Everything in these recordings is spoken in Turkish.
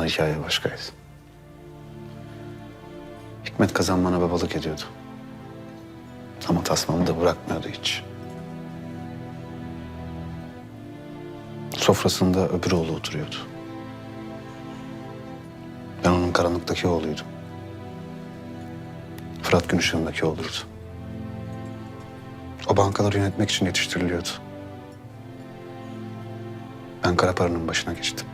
zamanlar hikaye başkaydı. Hikmet Kazan bana babalık ediyordu. Ama tasmamı da bırakmıyordu hiç. Sofrasında öbür oğlu oturuyordu. Ben onun karanlıktaki oğluydum. Fırat gün ışığındaki olurdu. O bankaları yönetmek için yetiştiriliyordu. Ben kara paranın başına geçtim.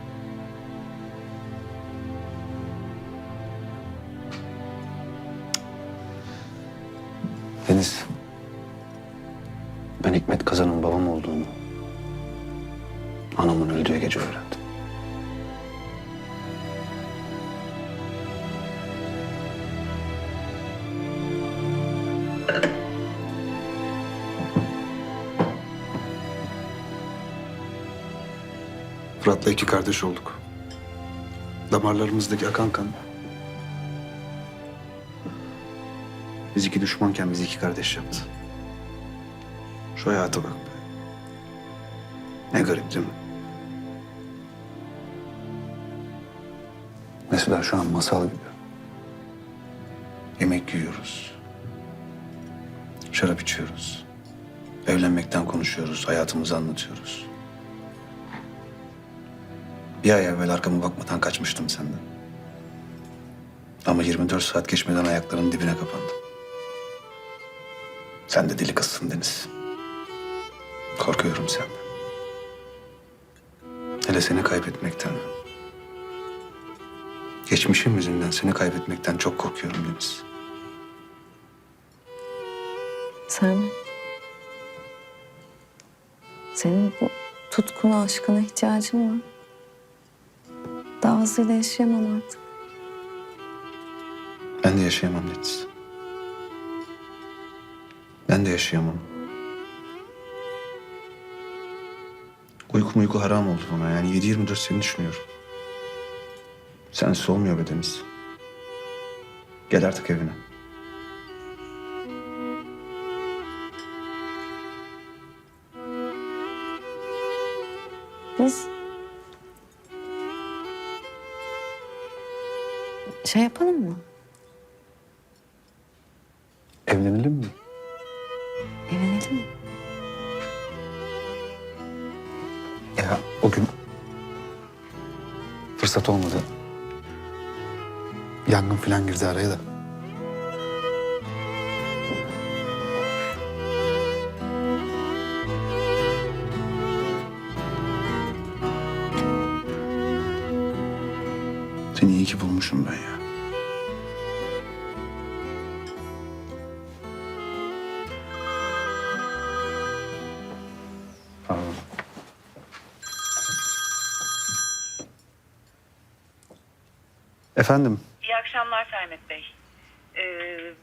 Hikmet Kazan'ın babam olduğunu anamın öldüğü gece öğrendim. Fırat'la iki kardeş olduk. Damarlarımızdaki akan kan. Biz iki düşmanken bizi iki kardeş yaptı. Şu hayata bak. Ne garip değil mi? Mesela şu an masal gibi. Yemek yiyoruz. Şarap içiyoruz. Evlenmekten konuşuyoruz, hayatımızı anlatıyoruz. Bir ay evvel arkama bakmadan kaçmıştım senden. Ama 24 saat geçmeden ayaklarının dibine kapandım. Sen de deli kızsın Deniz. Korkuyorum senden. Hele seni kaybetmekten. Geçmişim yüzünden seni kaybetmekten çok korkuyorum Deniz. Sen... Senin bu tutkuna, aşkına ihtiyacın var. Daha hızlıyla yaşayamam artık. Ben de yaşayamam Deniz. Ben de yaşayamam. Uyku uyku haram oldu bana. Yani 7-24 seni düşünüyorum. Sensiz olmuyor be Deniz. Gel artık evine. Biz... Şey yapalım mı? Evlenelim mi? Fırsat olmadı. Yangın falan girdi araya da. Seni iyi ki bulmuşum ben ya. Efendim? İyi akşamlar Sermet Bey. Ee,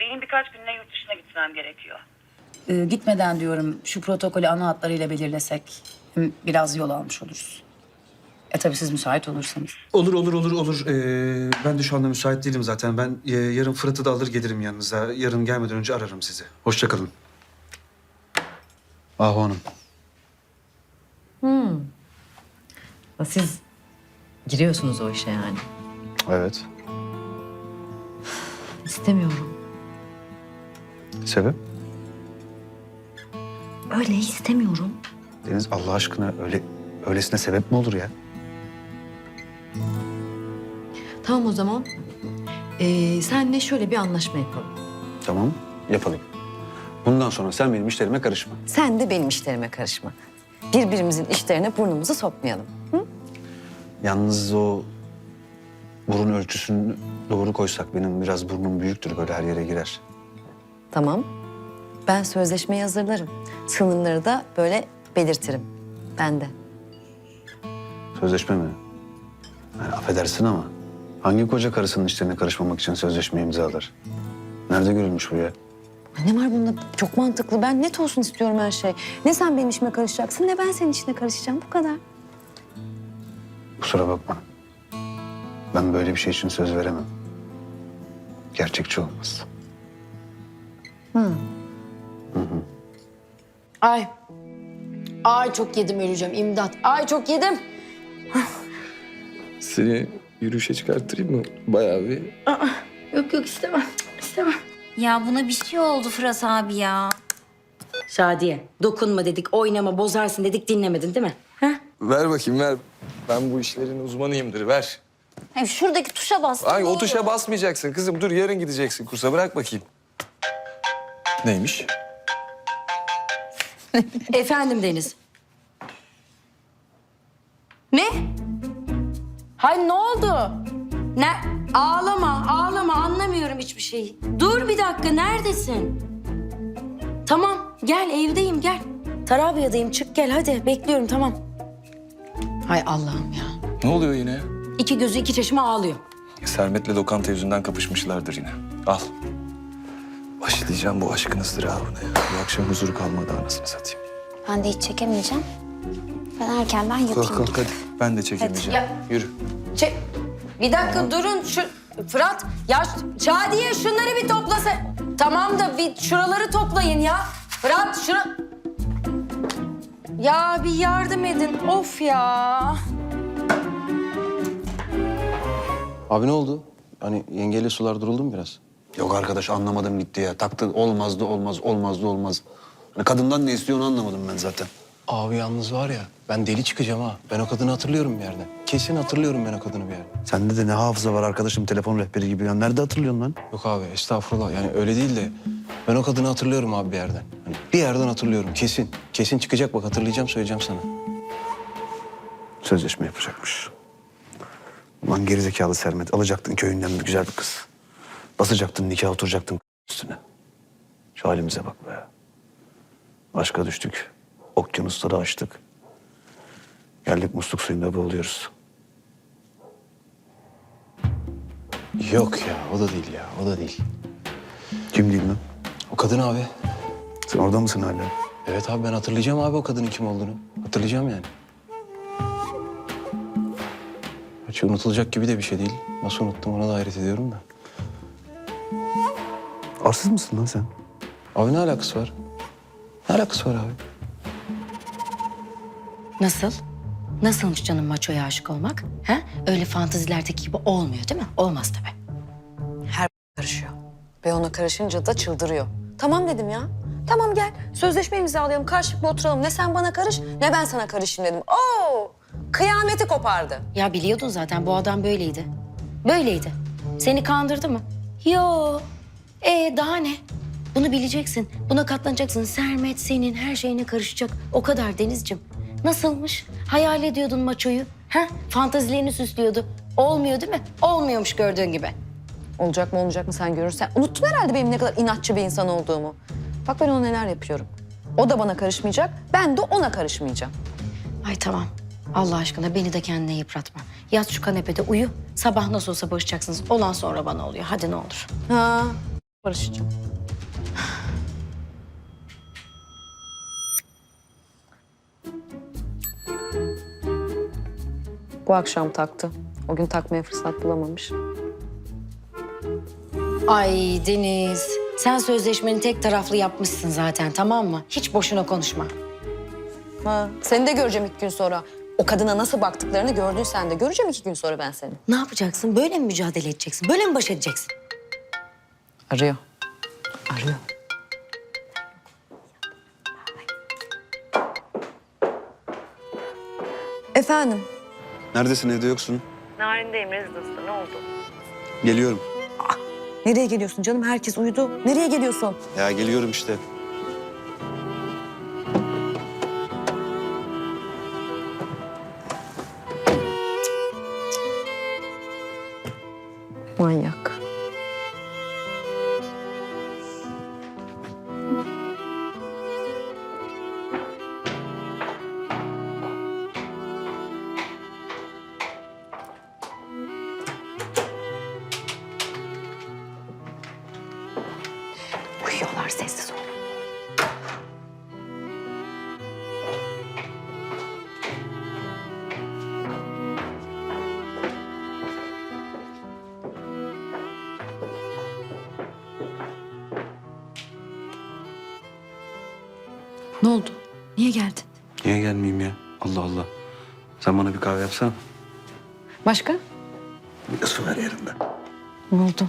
benim birkaç gününe yurt dışına gitmem gerekiyor. Ee, gitmeden diyorum şu protokolü ana hatlarıyla belirlesek hem biraz yol almış oluruz. E tabii siz müsait olursanız. Olur olur olur olur. Ee, ben de şu anda müsait değilim zaten. Ben e, yarın Fırat'ı da alır gelirim yanınıza. Yarın gelmeden önce ararım sizi. Hoşçakalın. Ahu Hanım. Siz giriyorsunuz o işe yani. Evet. İstemiyorum. Sebep? Öyle istemiyorum. Deniz Allah aşkına öyle öylesine sebep mi olur ya? Tamam o zaman. Ee, senle şöyle bir anlaşma yapalım. Tamam yapalım. Bundan sonra sen benim işlerime karışma. Sen de benim işlerime karışma. Birbirimizin işlerine burnumuzu sokmayalım. Yalnız o burun ölçüsünü doğru koysak benim biraz burnum büyüktür böyle her yere girer. Tamam. Ben sözleşmeyi hazırlarım. Sınırları da böyle belirtirim. Ben de. Sözleşme mi? Yani affedersin ama hangi koca karısının işlerine karışmamak için sözleşme imzalar? Nerede görülmüş bu ya? Ne var bunda? Çok mantıklı. Ben net olsun istiyorum her şey. Ne sen benim işime karışacaksın ne ben senin işine karışacağım. Bu kadar. Kusura bakma. Ben böyle bir şey için söz veremem. Gerçekçi olmaz. Ay. Ay çok yedim öleceğim imdat. Ay çok yedim. Seni yürüyüşe çıkarttırayım mı? Bayağı bir. Yok yok istemem. İstemem. Ya buna bir şey oldu Fırat abi ya. Şadiye dokunma dedik, oynama, bozarsın dedik dinlemedin değil mi? Ha? Ver bakayım ver. Ben bu işlerin uzmanıyımdır ver. Hem şuradaki tuşa bastım. Ay o tuşa basmayacaksın kızım. Dur yarın gideceksin kursa bırak bakayım. Neymiş? Efendim Deniz. Ne? Hay ne oldu? Ne? Ağlama, ağlama. Anlamıyorum hiçbir şeyi. Dur bir dakika, neredesin? Tamam, gel evdeyim gel. Tarabya'dayım, çık gel hadi. Bekliyorum, tamam. Hay Allah'ım ya. Ne oluyor yine ya? İki gözü iki çeşme ağlıyor. Sermet'le lokanta yüzünden kapışmışlardır yine. Al. Başlayacağım bu aşkın ızdırabına ya. Bu akşam huzuru kalmadı anasını satayım. Ben de hiç çekemeyeceğim. Ben erkenden yatayım. Kalk kalk hadi. Ben de çekemeyeceğim. Ya- Yürü. Çek. Bir dakika durun. Şu Fırat, ya Şadiye şunları bir toplasa. Tamam da bir şuraları toplayın ya. Fırat şura... Ya bir yardım edin. Of ya. Abi ne oldu? Hani yengeyle sular duruldu mu biraz? Yok arkadaş anlamadım gitti ya. Taktı olmazdı olmaz olmazdı olmaz. Hani kadından ne istiyor onu anlamadım ben zaten. Abi yalnız var ya ben deli çıkacağım ha. Ben o kadını hatırlıyorum bir yerden. Kesin hatırlıyorum ben o kadını bir yerden. Sende de ne hafıza var arkadaşım telefon rehberi gibi. Ya nerede hatırlıyorsun lan? Yok abi estağfurullah yani öyle değil de ben o kadını hatırlıyorum abi bir yerden. Hani bir yerden hatırlıyorum kesin. Kesin çıkacak bak hatırlayacağım söyleyeceğim sana. Sözleşme yapacakmış. Ulan gerizekalı Sermet. Alacaktın köyünden bir güzel bir kız. Basacaktın nikah oturacaktın üstüne. Şu halimize bak be. Aşka düştük. Okyanusları açtık. Geldik musluk suyunda boğuluyoruz. Yok ya o da değil ya o da değil. Kim değil lan? O kadın abi. Sen orada mısın hala? Evet abi ben hatırlayacağım abi o kadının kim olduğunu. Hatırlayacağım yani. Hiç unutulacak gibi de bir şey değil. Nasıl unuttum ona da hayret ediyorum da. Arsız mısın lan sen? Abi ne alakası var? Ne alakası var abi? Nasıl? Nasılmış canım maçoya aşık olmak? Ha? Öyle fantazilerdeki gibi olmuyor değil mi? Olmaz tabii. karışıyor. Ve ona karışınca da çıldırıyor. Tamam dedim ya. Tamam gel sözleşme imzalayalım karşılıklı oturalım. Ne sen bana karış ne ben sana karışayım dedim. Oo kıyameti kopardı. Ya biliyordun zaten bu adam böyleydi. Böyleydi. Seni kandırdı mı? Yo. E daha ne? Bunu bileceksin. Buna katlanacaksın. Sermet senin her şeyine karışacak. O kadar Denizciğim. Nasılmış? Hayal ediyordun maçoyu. Ha? Fantazilerini süslüyordu. Olmuyor değil mi? Olmuyormuş gördüğün gibi. Olacak mı olmayacak mı sen görürsen. Unuttun herhalde benim ne kadar inatçı bir insan olduğumu. Bak ben ona neler yapıyorum. O da bana karışmayacak, ben de ona karışmayacağım. Ay tamam. Allah aşkına beni de kendine yıpratma. Yat şu kanepede uyu. Sabah nasıl olsa barışacaksınız. Olan sonra bana oluyor. Hadi ne olur. Ha, barışacağım. Bu akşam taktı. O gün takmaya fırsat bulamamış. Ay Deniz, sen sözleşmeni tek taraflı yapmışsın zaten tamam mı? Hiç boşuna konuşma. Ha, seni de göreceğim iki gün sonra. O kadına nasıl baktıklarını gördün sen de. Göreceğim iki gün sonra ben seni. Ne yapacaksın? Böyle mi mücadele edeceksin? Böyle mi baş edeceksin? Arıyor. Arıyor. Efendim? Neredesin evde yoksun? Narindeyim rezidansta ne oldu? Geliyorum. Nereye geliyorsun canım? Herkes uyudu. Nereye geliyorsun? Ya geliyorum işte. Manyak. Uyuyorlar sessiz ol. Ne oldu? Niye geldin? Niye gelmeyeyim ya? Allah Allah. Sen bana bir kahve yapsana. Başka? Biliyorsun her yerinde. Buldum.